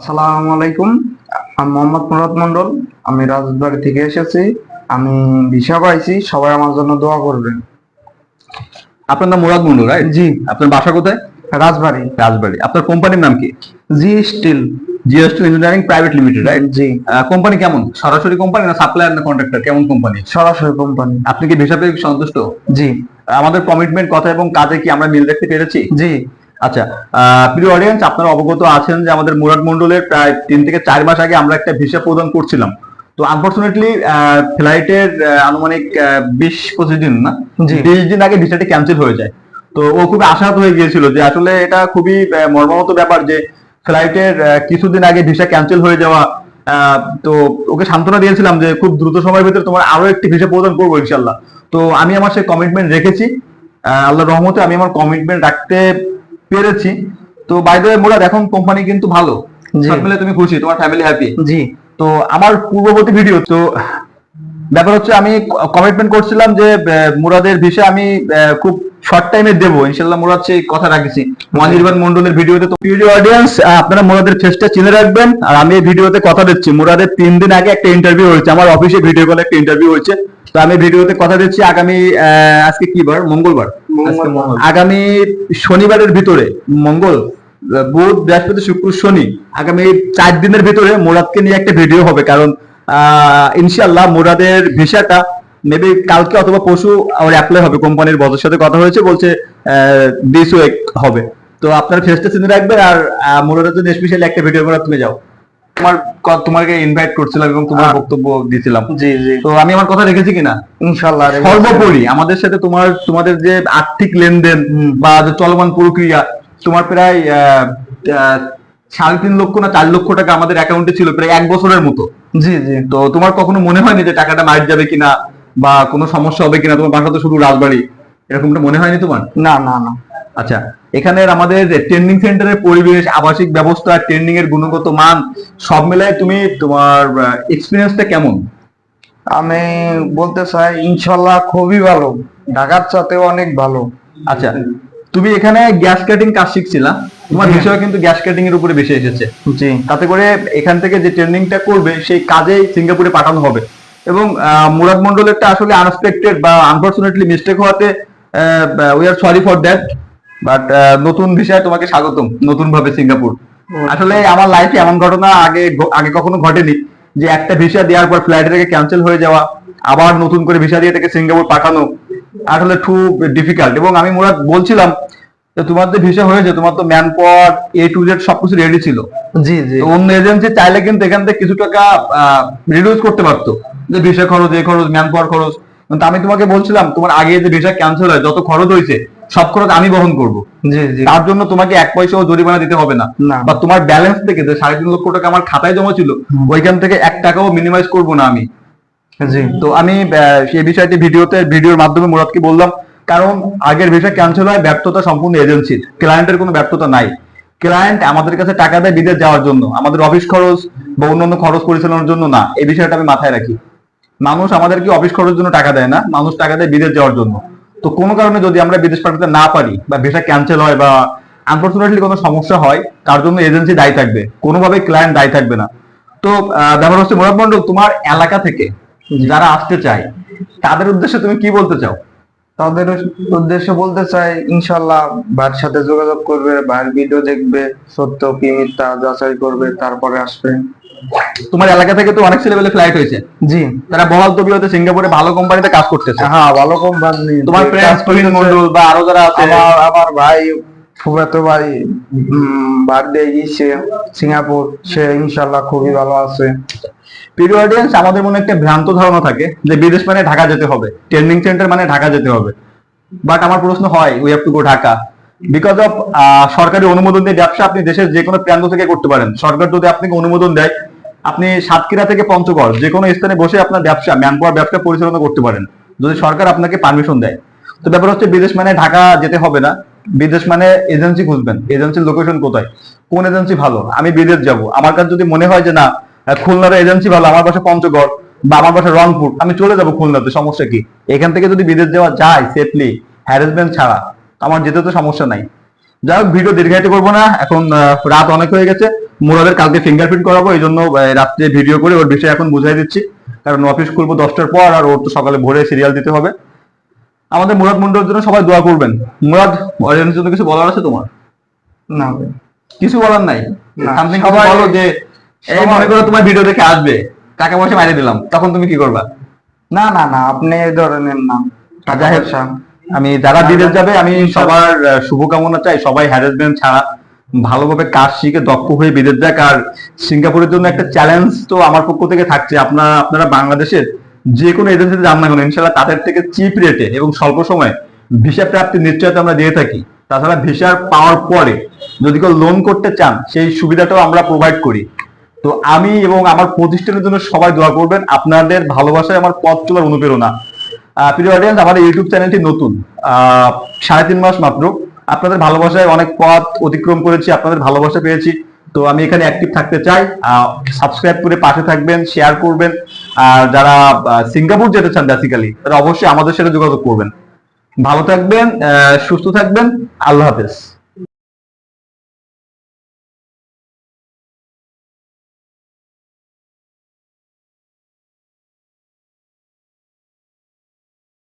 আসসালামু আলাইকুম। আমি মোহাম্মদ মুরাদ মন্ডল আমি রাজবাড়ি থেকে এসেছি। আমি ভিসা পাইছি। সবাই আমার জন্য দোয়া করবেন। আপনার নাম মুরাদ মন্ডল রাইট জি। আপনার বাসা কোথায়? রাজবাড়ি। রাজবাড়ি। আপনার কোম্পানির নাম কি? G steel. GST engineering private limited right ji. Company কেমন? সরাসরি কোম্পানি না সাপ্লায়ার না কন্ট্রাক্টর কেমন কোম্পানি? সরাসরি কোম্পানি। আপনি কি ভিসা পেয়ে সন্তুষ্ট? জি। আমাদের কমিটমেন্ট কথা এবং কাজে কি আমরা মিল দেখতে পেরেছি? জি। আচ্ছা প্রিয় অডিয়েন্স আপনারা অবগত আছেন যে আমাদের মুরাদ মন্ডলের প্রায় তিন থেকে চার মাস আগে আমরা একটা ভিসা প্রদান করছিলাম। তো আনফর্চুনেটলি ফ্লাইটের আনুমানিক বিশ পঁচিশ দিন না। বিশ দিন আগে ভিসাটি ক্যান্সেল হয়ে যায়। তো ও খুবই আশাহত হয়ে গিয়েছিল যে আসলে এটা খুবই মর্মাহত ব্যাপার যে ফ্লাইটের কিছুদিন আগে ভিসা ক্যান্সেল হয়ে যাওয়া আহ, তো ওকে সান্ত্বনা দিয়েছিলাম যে খুব দ্রুত সময়ের ভিতরে তোমার আরও একটি ভিসা প্রদান করব ইনশাল্লাহ তো আমি আমার সেই কমিটমেন্ট রেখেছি। আহ, আল্লাহর রহমতে আমি আমার কমিটমেন্ট রাখতে পেরেছি। তো বাই দ্য মুরাদ এখন কোম্পানি কিন্তু ভালো। সব মিলে তুমি খুশি তোমার ফ্যামিলি হ্যাপি জি। তো আমার পূর্ববর্তী ভিডিও তো ব্যাপার হচ্ছে আমি কমিটমেন্ট করছিলাম যে মুরাদের ভিসা আমি খুব শর্ট টাইমে দেবো। ইনশাল্লাহ মুরাদ সেই কথা রাখছি। মনির্বান মন্ডলের ভিডিওতে তো ভিডিও অডিয়েন্স আপনারা মুরাদের ফেসটা চিনে রাখবেন। আর আমি এই ভিডিওতে কথা দিচ্ছি। মুরাদের তিন দিন আগে একটা ইন্টারভিউ হয়েছে। আমার অফিসে ভিডিও কলে একটা ইন্টারভিউ হয়েছে। তো আমি ভিডিওতে কথা দিচ্ছি আগামী আজকে কি বার? মঙ্গলবার। আগামী শনিবারের ভিতরে মঙ্গল বুধ বৃহস্পতি শুক্র শনি আগামী চার দিনের ভিতরে মুরাদকে নিয়ে একটা ভিডিও হবে। কারণ আহ, ইনশাল্লাহ মুরাদের ভিসাটা মেবি কালকে অথবা পরশু আমার অ্যাপ্লাই হবে। কোম্পানির বসের সাথে কথা হয়েছে বলছে দিস হবে। তো আপনার ফেসটা চিনে রাখবেন আর মোরাদের জন্য স্পেশালি একটা ভিডিও করে তুমি যাও। তোমার তোমাকে ইনভাইট করছিলাম এবং তোমার বক্তব্য দিছিলাম। জি জি। তো আমি আমার কথা রেখেছি কিনা? সর্বোপরি আমাদের সাথে তোমার তোমাদের যে আর্থিক লেনদেন বা যে চলমান প্রক্রিয়া তোমার প্রায় সাড়ে তিন লক্ষ না চার লক্ষ টাকা আমাদের অ্যাকাউন্টে ছিল প্রায় এক বছরের মতো। জি জি। তো তোমার কখনো মনে হয়নি যে টাকাটা মার যাবে কিনা বা কোনো সমস্যা হবে কিনা? তোমার বাসা তো শুধু রাজবাড়ি। এরকমটা মনে হয়নি তোমার? না না না। আচ্ছা এখানের আমাদের ট্রেনিং সেন্টারের পরিবেশ আবাসিক ব্যবস্থা ট্রেনিং এর গুণগত মান সব মিলায় তুমি তোমার এক্সপিরিয়েন্সটা কেমন? আমি বলতে চাই ইনশাল্লাহ খুবই ভালো। ঢাকার সাথেও অনেক ভালো। আচ্ছা তুমি এখানে গ্যাস কাটিং কাজ শিখছিলা? তোমার জি। বিষয় কিন্তু গ্যাস কাটিং এর উপরে বেশি এসেছে। জি। তাতে করে এখান থেকে যে ট্রেনিংটা করবে সেই কাজেই সিঙ্গাপুরে পাঠানো হবে। এবং মুরাদ মন্ডলেরটা আসলে আনএক্সপেক্টেড বা আনফরচুনেটলি মিস্টেক হওয়াতে we are sorry for that but নতুন বিষয়ে তোমাকে স্বাগতম নতুন ভাবে সিঙ্গাপুর আসলে আমার লাইফে এমন ঘটনা আগে আগে কখনো ঘটেনি যে একটা ভিসা দেওয়ার পর ফ্লাইট থেকে ক্যান্সেল হয়ে যাওয়া আবার নতুন করে ভিসা দিয়ে থেকে সিঙ্গাপুর পাঠানো আসলে খুব ডিফিকাল্ট এবং আমি মুরাদ বলছিলাম যে তোমার যে ভিসা হয়েছে তোমার তো man power A to Z সবকিছু রেডি ছিল। জি জি। অন্য এজেন্সি চাইলে কিন্তু এখান থেকে কিছু টাকা রিডিউস করতে পারতো। যে ভিসা খরচ এ খরচ ম্যান পাওয়ার খরচ। কিন্তু আমি তোমাকে বলছিলাম তোমার আগে যে ভিসা ক্যান্সেল হয় যত খরচ হয়েছে সব খরচ আমি বহন করব। তার জন্য তোমাকে এক পয়সাও জরিমানা দিতে হবে না। না। বা তোমার ব্যালেন্স থেকে যে সাড়ে তিন লক্ষ টাকা আমার খাতায় জমা ছিল ওইখান থেকে এক টাকাও মিনিমাইজ করব না আমি। জি। তো আমি সেই বিষয়টি ভিডিওতে ভিডিওর মাধ্যমে মুরাদকে বললাম কারণ আগের ভিসা ক্যান্সেল হয় ব্যর্থতা সম্পূর্ণ এজেন্সির ক্লায়েন্টের কোনো ব্যর্থতা নাই। ক্লায়েন্ট আমাদের কাছে টাকা দেয় বিদেশ যাওয়ার জন্য। আমাদের অফিস খরচ বা অন্যান্য খরচ পরিচালনার জন্য না। এই বিষয়টা আমি মাথায় রাখি। মানুষ আমাদেরকে অফিস খরচের জন্য টাকা দেয় না। মানুষ টাকা দেয় বিদেশ যাওয়ার জন্য। তো কোনো কারণে যদি আমরা বিদেশ পাঠাতে না পারি বা ভিসা ক্যান্সেল হয় বা আনফর্চুনেটলি কোনো সমস্যা হয় তার জন্য এজেন্সি দায়ী থাকবে। কোনোভাবে ক্লায়েন্ট দায়ী থাকবে না। তো ব্যাপার হচ্ছে মুরাদ মন্ডল তোমার এলাকা থেকে যারা আসতে চায় তাদের উদ্দেশ্যে তুমি কি বলতে চাও? তাদের উদ্দেশ্যে বলতে চাই ইনশাল্লাহ ভাইয়ের সাথে যোগাযোগ করবে ভাইয়ের ভিডিও দেখবে সত্য কি মিথ্যা যাচাই করবে তারপরে আসবে। তোমার এলাকা থেকে তো অনেক ছেলেবেলে ফ্লাইট হয়েছে। জি। তারা বহাল তবিয়তে সিঙ্গাপুরে ভালো কোম্পানিতে কাজ করতেছে। হ্যাঁ ভালো কোম্পানি তোমার ফ্রেন্ডস প্রবীণ মন্ডল বা আরও যারা আছে? আমার আমার ভাই ফুফাতো ভাই বার্থডে গিয়েছে সিঙ্গাপুর সে ইনশাল্লাহ খুবই ভালো আছে। প্রিয় অডিয়েন্স আমাদের মনে একটা ভ্রান্ত ধারণা থাকে যে বিদেশ মানে ঢাকা যেতে হবে। ট্রেনিং সেন্টার মানে ঢাকা যেতে হবে। বাট আমার প্রশ্ন হয় we have to go Dhaka because of সরকারি অনুমোদন দিয়ে ব্যবসা আপনি দেশের যে কোনো প্রান্ত থেকে করতে পারেন। সরকার যদি আপনাকে অনুমোদন দেয়, আপনি সাতক্ষীরা থেকে পঞ্চগড় যে কোনো স্থানে বসে আপনার ব্যবসা ম্যান পাওয়ার ব্যবসা পরিচালনা করতে পারেন। যদি সরকার আপনাকে পারমিশন দেয়। তো ব্যাপার হচ্ছে বিদেশ মানে ঢাকা যেতে হবে না। বিদেশ মানে এজেন্সি খুঁজবেন এজেন্সির লোকেশন কোথায়? কোন এজেন্সি ভালো? আমি বিদেশ যাব। আমার কাছে যদি মনে হয় যে না খুলনার এজেন্সি ভালো, আমার বাসা পঞ্চগড় বা আমার বাসা রংপুর, আমি চলে যাব খুলনাতে, সমস্যা কি? এখান থেকে যদি বিদেশ যাওয়া যায় সেফলি হ্যারাসমেন্ট ছাড়া। আমার যেতে তো সমস্যা নাই। যাই হোক ভিডিও দীর্ঘায়িত করব না। এখন রাত অনেক হয়ে গেছে। মুরাদের কালকে ফিঙ্গারপ্রিন্ট করাবো এই জন্য রাত্রে ভিডিও করে ওর বিষয়ে এখন বুঝাই দিচ্ছি। কারণ অফিস খুলবো দশটার পর আর ওর তো সকালে ভোরে সিরিয়াল দিতে হবে। আমাদের মুরাদ মন্ডলের জন্য সবাই দোয়া করবেন। মুরাদ অডিয়েন্সের জন্য কিছু বলার আছে তোমার? না কিছু বলার নাই? সামথিং সবাই- বলো যে এই মনে করো তোমার ভিডিও দেখে আসবে। টাকা পয়সা মারিয়ে দিলাম? তখন তুমি কি করবা? না না না আপনি এই ধরনের না। হোক, পয়সা আমি যারা বিদেশ যাবে, আমি সবার শুভকামনা চাই। সবাই হ্যারাসমেন্ট ছাড়া ভালোভাবে কাজ শিখে দক্ষ হয়ে বিদেশ যাক। আর সিঙ্গাপুরের জন্য একটা চ্যালেঞ্জ তো আমার পক্ষ থেকে থাকছে। আপনারা আপনারা বাংলাদেশের যে কোনো এজেন্সিতে যান না কেন ইনশাল্লাহ তাদের থেকে চিপ রেটে এবং স্বল্প সময়ে ভিসা প্রাপ্তির নিশ্চয়তা আমরা দিয়ে থাকি। তাছাড়া ভিসার পাওয়ার পরে যদি কেউ লোন করতে চান, সেই সুবিধাটাও আমরা প্রোভাইড করি। তো আমি এবং আমার প্রতিষ্ঠানের জন্য সবাই দোয়া করবেন। আপনাদের ভালোবাসায় আমার পথ চলার অনুপ্রেরণা। প্রিয় অডিয়েন্স আমাদের ইউটিউব চ্যানেলটি নতুন। সাড়ে তিন মাস মাত্র। আপনাদের ভালোবাসায় অনেক পথ অতিক্রম করেছি, আপনাদের ভালোবাসা পেয়েছি। তো আমি এখানে অ্যাক্টিভ থাকতে চাই। সাবস্ক্রাইব করে পাশে থাকবেন শেয়ার করবেন। আর যারা সিঙ্গাপুর যেতে চান বেসিক্যালি তারা অবশ্যই আমাদের সাথে যোগাযোগ করবেন। ভালো থাকবেন সুস্থ থাকবেন। আল্লাহ হাফেজ।